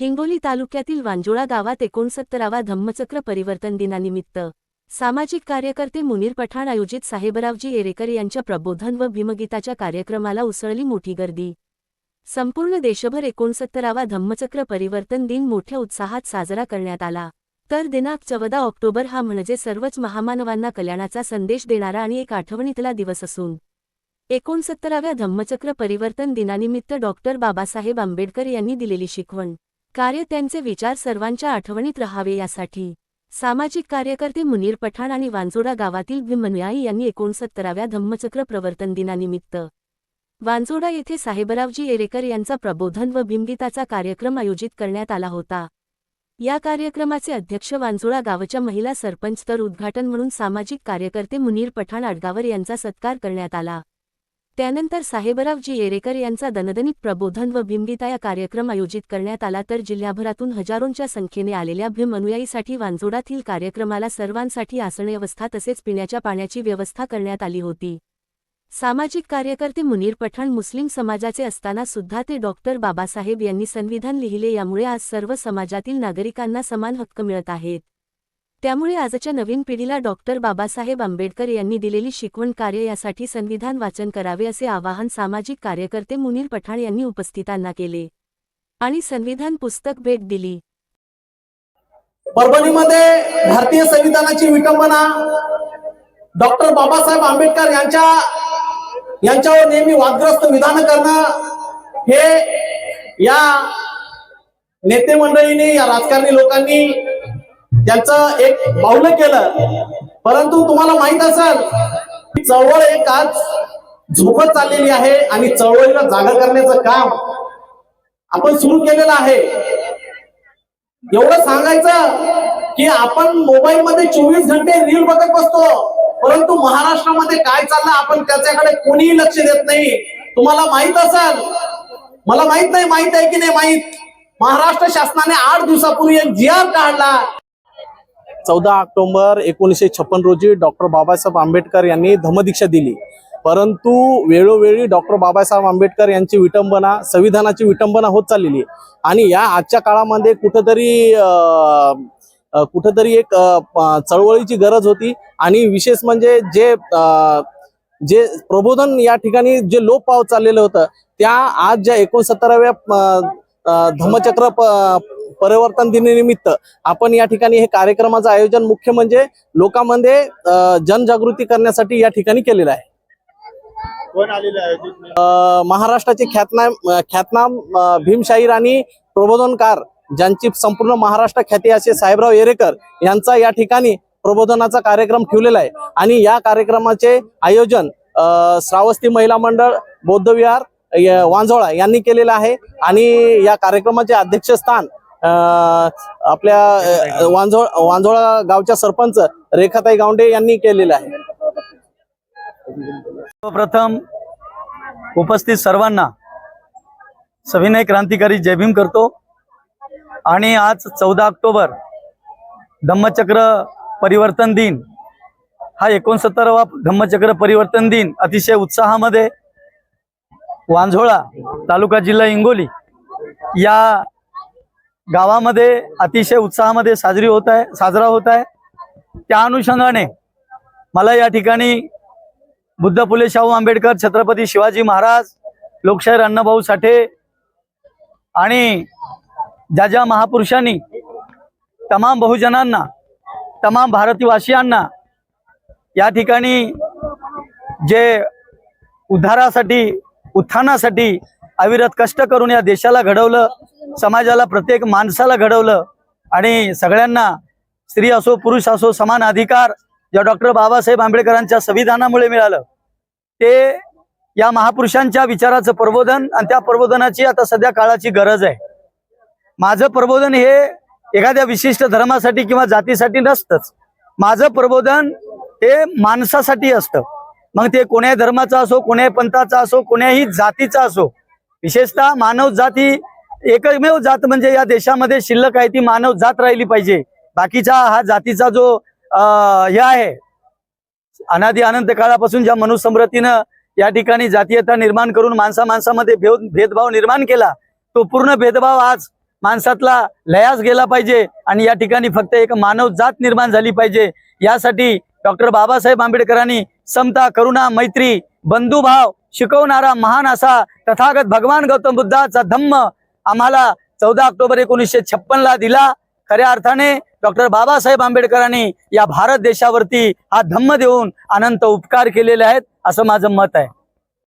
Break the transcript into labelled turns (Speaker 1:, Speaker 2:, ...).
Speaker 1: हिंगोली तालुक्यातील वांजुळा गावात एकोणसत्तरावा धम्मचक्र परिवर्तन दिनानिमित्त सामाजिक कार्यकर्ते मुनीर पठाण आयोजित साहेबरावजी येरेकर यांच्या प्रबोधन व भीमगीताच्या कार्यक्रमाला उसळली मोठी गर्दी. संपूर्ण देशभर एकोणसत्तरावा धम्मचक्र परिवर्तन दिन मोठ्या उत्साहात साजरा करण्यात आला. तर दिनांक चौदा ऑक्टोबर हा म्हणजे सर्वच महामानवांना कल्याणाचा संदेश देणारा आणि एक आठवणीतला दिवस असून एकोणसत्तराव्या धम्मचक्र परिवर्तन दिनानिमित्त डॉक्टर बाबासाहेब आंबेडकर यांनी दिलेली शिकवण. कार्य त्यांचे विचार सर्वांच्या आठवणीत रहावे यासाठी. सामाजिक कार्यकर्ते मुनीर पठाण आणि वांजोडा गावातील भीमनुयायी यांनी एकोणसत्तराव्या धम्मचक्र प्रवर्तन दिनानिमित्त वांजोडा येथे साहेबरावजी येरेकर यांचा प्रबोधन व भीमगीताचा कार्यक्रम आयोजित करण्यात आला होता. या कार्यक्रमाचे अध्यक्ष वांजोळा गावच्या महिला सरपंच तर उद्घाटन म्हणून सामाजिक कार्यकर्ते मुनीर पठाण आडगावर यांचा सत्कार करण्यात आला. त्यानंतर साहेबरावजी येरेकर यांचा दणदणीत प्रबोधन व भीमगीता या कार्यक्रम आयोजित करण्यात आला तर जिल्ह्याभरातून हजारोंच्या संख्येने आलेल्या भीम अनुयायीसाठी वांजोडातील कार्यक्रमाला सर्वांसाठी आसनव्यवस्था तसेच पिण्याच्या पाण्याची व्यवस्था करण्यात आली होती. सामाजिक कार्यकर्ते मुनीर पठाण मुस्लिम समाजाचे असताना सुद्धा ते डॉक्टर बाबासाहेब यांनी संविधान लिहिले यामुळे आज सर्व समाजातील नागरिकांना समान हक्क मिळत आहेत. त्यामुळे आजच्या नवीन पिढीला डॉक्टर बाबासाहेब आंबेडकर यांनी दिलेली शिकवण कार्य यासाठी संविधान वाचन करावे असे आवाहन सामाजिक कार्यकर्ते मुनीर पठाण यांनी उपस्थितांना केले. आणि संविधान पुस्तक भेट दिली.
Speaker 2: परभणीमध्ये भारतीय संविधानाची विटंबना डॉक्टर बाबासाहेब आंबेडकर यांच्या यांच्यावर नेहमी वादग्रस्त विधान करणं हे या नेते मंडळीने या राजकारणी लोकांनी त्यांचं एक बाहुलं केलं. परंतु तुम्हाला माहीत असेल चळवळ एक आज झोपत चाललेली आहे आणि चळवळीला जागा करण्याचं काम आपण सुरू केलेलं आहे. एवढं सांगायचं की आपण मोबाईल मध्ये चोवीस घंटे रील बघत बसतो परंतु महाराष्ट्रामध्ये काय चाललं आपण त्याच्याकडे कोणीही लक्ष देत नाही. तुम्हाला माहीत असेल मला माहीत नाही माहीत आहे की नाही माहीत? महाराष्ट्र शासनाने आठ दिवसापूर्वी एक जी आर काढला. चौदा ऑक्टोबर एकोणीसशे छप्पन रोजी डॉक्टर बाबासाहेब आंबेडकर यांनी धम्मदीक्षा दिली. परंतु वेळोवेळी डॉक्टर बाबासाहेब आंबेडकर यांची विटंबना संविधानाची विटंबना होत चाललेली आणि या आजच्या काळामध्ये कुठंतरी कुठंतरी एक चळवळीची गरज होती. आणि विशेष म्हणजे जे जे प्रबोधन या ठिकाणी जे लोप पावत चाललेलं होतं त्या आज ज्या एकोणसत्तराव्या धम्मचक्र परिवर्तन दिनानिमित्त आपण या ठिकाणी हे कार्यक्रमाचं आयोजन मुख्य म्हणजे लोकांमध्ये जनजागृती करण्यासाठी या ठिकाणी केलेलं आहे. महाराष्ट्राचे ख्यातनाम ख्यातनाम भीमशाहीर आणि प्रबोधनकार ज्यांची संपूर्ण महाराष्ट्र ख्याती असे साहेबराव येरेकर यांचा या ठिकाणी प्रबोधनाचा कार्यक्रम ठेवलेला आहे. आणि या कार्यक्रमाचे आयोजन श्रावस्ती महिला मंडळ बौद्धविहार वांझोळा यांनी केलेलं आहे. आणि या कार्यक्रमाचे अध्यक्षस्थान आपल्या अ, वांझोळ वांझोळा गावच्या सरपंच रेखाताई गावंडे यांनी केलेलं आहे.
Speaker 3: सर्वप्रथम उपस्थित सर्वांना सविनय क्रांतिकारी जय भीम करतो. आणि आज चौदा ऑक्टोबर धम्मचक्र परिवर्तन दिन हा एकोणसत्तरावा धम्मचक्र परिवर्तन दिन अतिशय उत्साहामध्ये वांझोळा तालुका जिल्हा हिंगोली या गावामध्ये अतिशय उत्साहामध्ये साजरी होत आहे साजरा होत आहे. त्या अनुषंगाने मला या ठिकाणी बुद्ध फुले शाहू आंबेडकर छत्रपती शिवाजी महाराज लोकशाहीर अण्णाभाऊ साठे आणि ज्या ज्या महापुरुषांनी तमाम बहुजनांना तमाम भारतीवासियांना या ठिकाणी जे उद्धारासाठी उत्थानासाठी अविरत कष्ट करून या देशाला घडवलं समाजाला प्रत्येक माणसाला घडवलं आणि सगळ्यांना स्त्री असो पुरुष असो समान अधिकार ज्या डॉक्टर बाबासाहेब आंबेडकरांच्या संविधानामुळे मिळालं. ते या महापुरुषांच्या विचाराचं प्रबोधन आणि त्या प्रबोधनाची आता सध्या काळाची गरज आहे. माझं प्रबोधन हे एखाद्या विशिष्ट धर्मासाठी किंवा जातीसाठी नसतंच. माझं प्रबोधन हे माणसासाठी असतं. मग ते कोण्याही धर्माचा असो कोण्याही पंथाचा असो कोण्याही जातीचा असो विशेषतः मानव जात ही एकमेव जात म्हणजे या देशामध्ये शिल्लक आहे ती मानव जात राहिली पाहिजे. बाकीचा हा जातीचा जो हे आहे अनादी अनंत काळापासून ज्या मनुसम्रतीनं या ठिकाणी जातीयता निर्माण करून माणसा माणसामध्ये भेदभाव निर्माण केला तो पूर्ण भेदभाव आज माणसातला लयास गेला पाहिजे आणि या ठिकाणी फक्त एक मानव जात निर्माण झाली पाहिजे. यासाठी डॉक्टर बाबासाहेब आंबेडकरांनी समता करुणा मैत्री बंधुभाव शिकवणारा महान असा तथागत भगवान गौतम बुद्धाचा धम्म आम्हाला चौदा ऑक्टोबर एकोणीसशे छप्पनला दिला. खऱ्या अर्थाने डॉक्टर बाबासाहेब आंबेडकरांनी या भारत देशावरती हा धम्म देऊन अनंत उपकार केलेले आहेत असं माझं मत आहे.